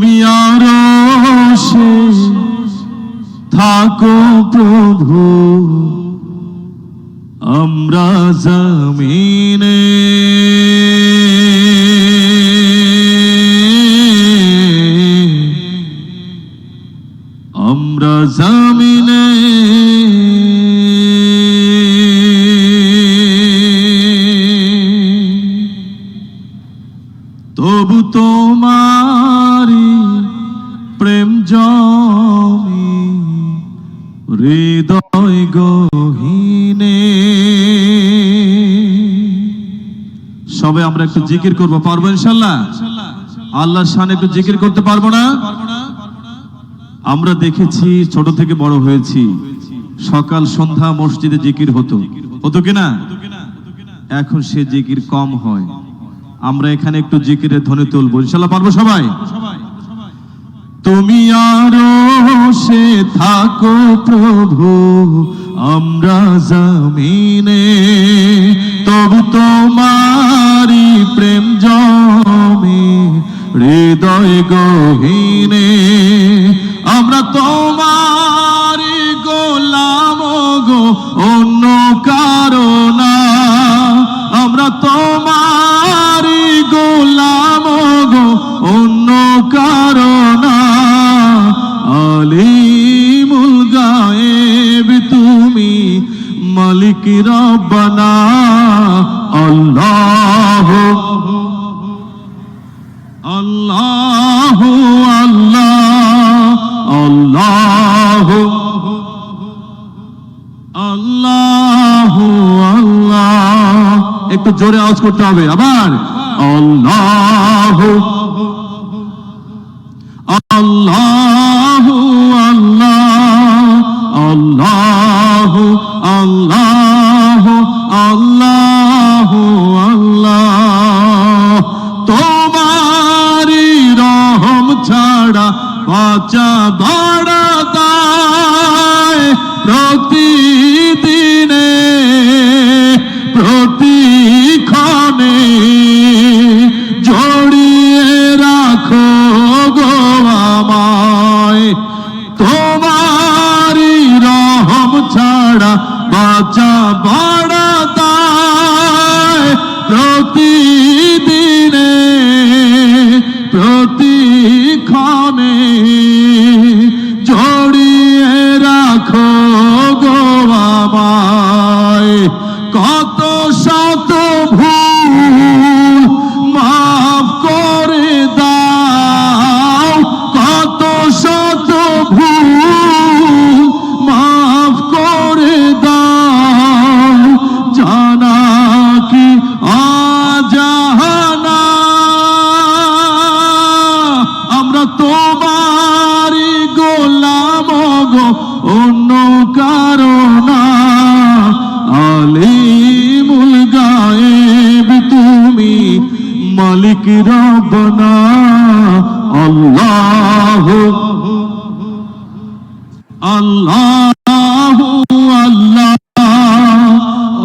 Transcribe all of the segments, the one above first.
তুমি আর থাকো প্রভু। আমরা জমিনে। আমরা জমিনে। তবু তোমারি সবে আমরা একটু জিকির করব, পারব ইনশাল্লাহ? আল্লাহর শান একটু জিকির করতে পারব না? আমরা দেখেছি ছোট থেকে বড় হয়েছি। সকাল, সন্ধ্যা মসজিদে জিকির হতো। হতো কিনা এখন সে জিকির কম হয়। আমরা এখানে একটু জিকিরের ধ্বনি তুলবো। ইনশাল্লাহ পারব সবাই? তুমি আরও সে থাকো প্রভু। আমরা জমিনে, তবু তোমারি প্রেম জমি, হৃদয় গহীনে। আমরা তোমারি গোলাম গো, অন্য কারণ আমরা তোমারি মালিক রব্বানা? আল্লাহ আল্লাহ আল্লাহ আল্লাহ আল্লাহ একটু জোরে আওয়াজ করতে হবে। আবার আল্লাহ আল্লাহ বাড়া দায় প্রতিদিনে প্রতিক্ষণে জড়িয়ে রাখো গো আমায়। রহম ছাড়া বাঁচা দায় প্রতিদিনে কত শত ভুল মালিক রব্বানা আল্লাহ আল্লাহ আল্লাহ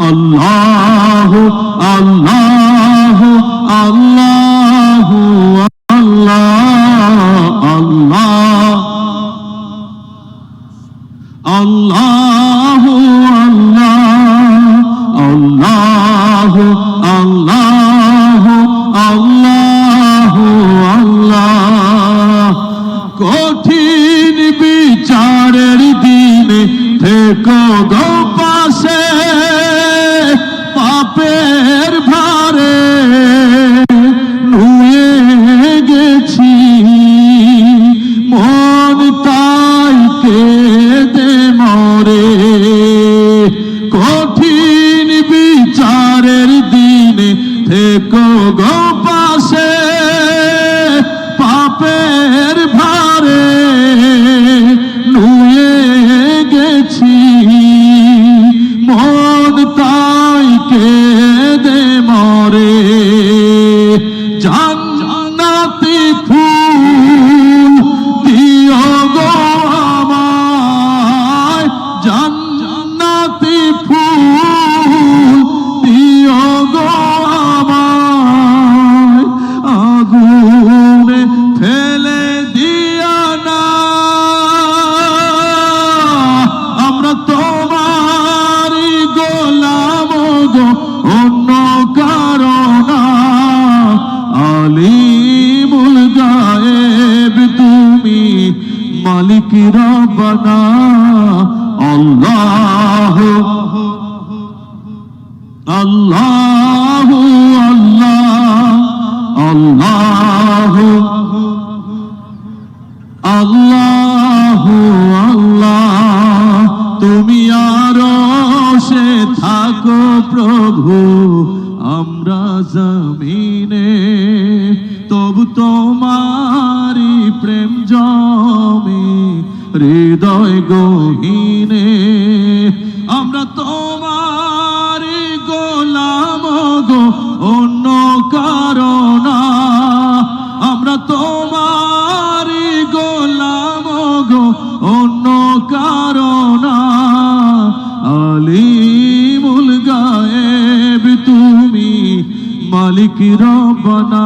আল্লাহ আল্লাহ আল্লাহ আল্লাহ আল্লাহ আল্লাহ আল্লাহ আল্লাহ go, go. অন্য কারণা আলিমুল গায়েব তুমি মালিক রবনা আল্লাহ আল্লাহ। জমে হৃদয় গহীনে, আমরা তোমারি গোলাম গো, অন্য কারণা। আমরা তোমারি গোলাম গো, অন্য কারণা। আলিমুল গায়েব, তুমি মালিক রব্বানা